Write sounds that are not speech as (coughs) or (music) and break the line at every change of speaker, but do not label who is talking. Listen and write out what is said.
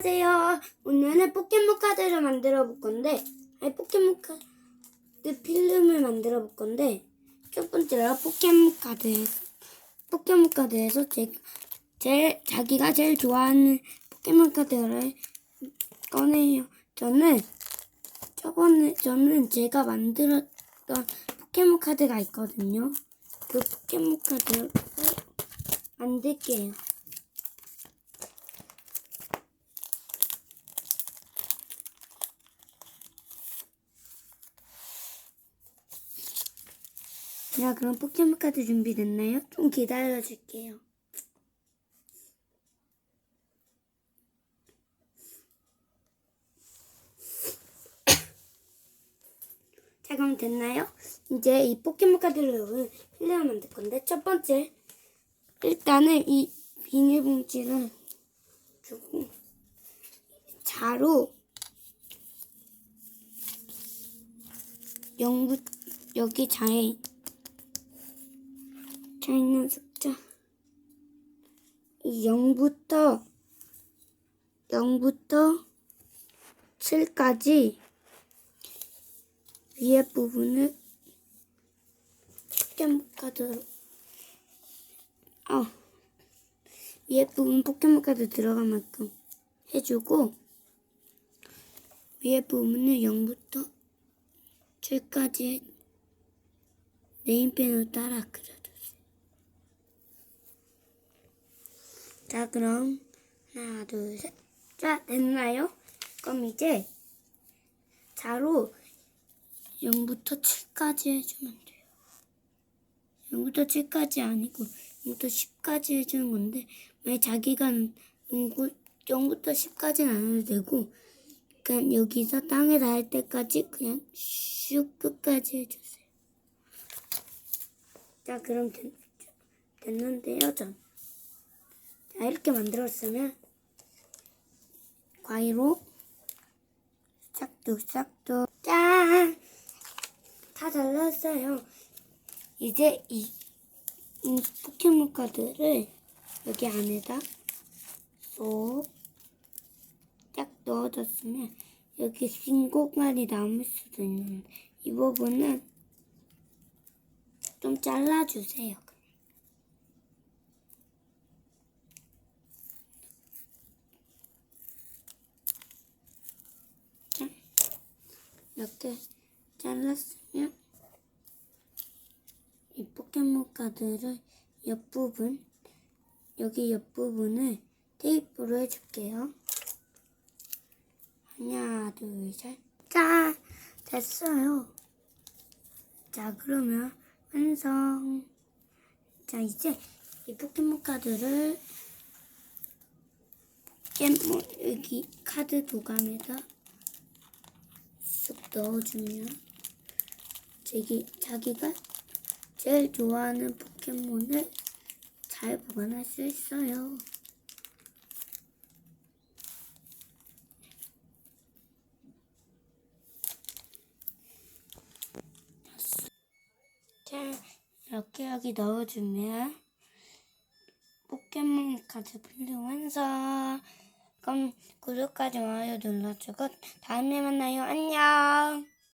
안녕하세요. 오늘은 포켓몬 카드를 만들어 볼 건데, 아니 포켓몬 카드 필름을 만들어 볼 건데, 첫 번째로 포켓몬 카드에서 포켓몬 카드에서 제 제일 자기가 제일 좋아하는 포켓몬 카드를 꺼내요. 저는 저번에 저는 제가 만들었던 포켓몬 카드가 있거든요. 그 포켓몬 카드를 만들게요. 자, 그럼 포켓몬 카드 준비됐나요? 좀 기다려 줄게요. (coughs) 자, 그럼 됐나요? 이제 이 포켓몬 카드를 필름을 만들 건데, 첫 번째, 일단은 이 비닐봉지를 주고, 자로, 영부, 여기 자에 자 있는 숫자 이 0부터 0부터 7까지 위에 부분을 포켓몬 카드 아 위에 부분 포켓몬 카드 들어갈 만큼 해주고 위에 부분을 0부터 7까지 네임펜으로 따라 그려주세요. 자, 그럼 하나, 둘, 셋. 자, 됐나요? 그럼 이제 자로 0부터 7까지 해주면 돼요. 0부터 7까지 아니고 0부터 10까지 해주는 건데 만약 자기가 0부터 10까지는 안 해도 되고 그냥 여기서 땅에 닿을 때까지 그냥 슉 끝까지 해주세요. 자, 그럼 됐, 됐는데요, 전. 자, 이렇게 만들었으면 과일로 싹둑싹둑 짠! 다 잘랐어요. 이제 이, 이 포켓몬 카드를 여기 안에다 쏙 딱 넣어줬으면 여기 빈 공간이 남을 수도 있는데 이 부분은 좀 잘라주세요. 자, 이렇게 잘랐으면 이 포켓몬 카드를 옆부분 여기 옆부분을 테이프로 해줄게요. 하나, 둘, 셋. 짠! 됐어요. 자, 그러면 완성. 자, 이제 이 포켓몬 카드를 포켓몬 여기 카드 도감에다 쓱 넣어주면 자기, 자기가 제일 좋아하는 포켓몬을 잘 보관할 수 있어요. 자, 이렇게 여기 넣어주면 포켓몬 카드 필름 완성. 그럼 구독과 좋아요 눌러주고 다음에 만나요. 안녕.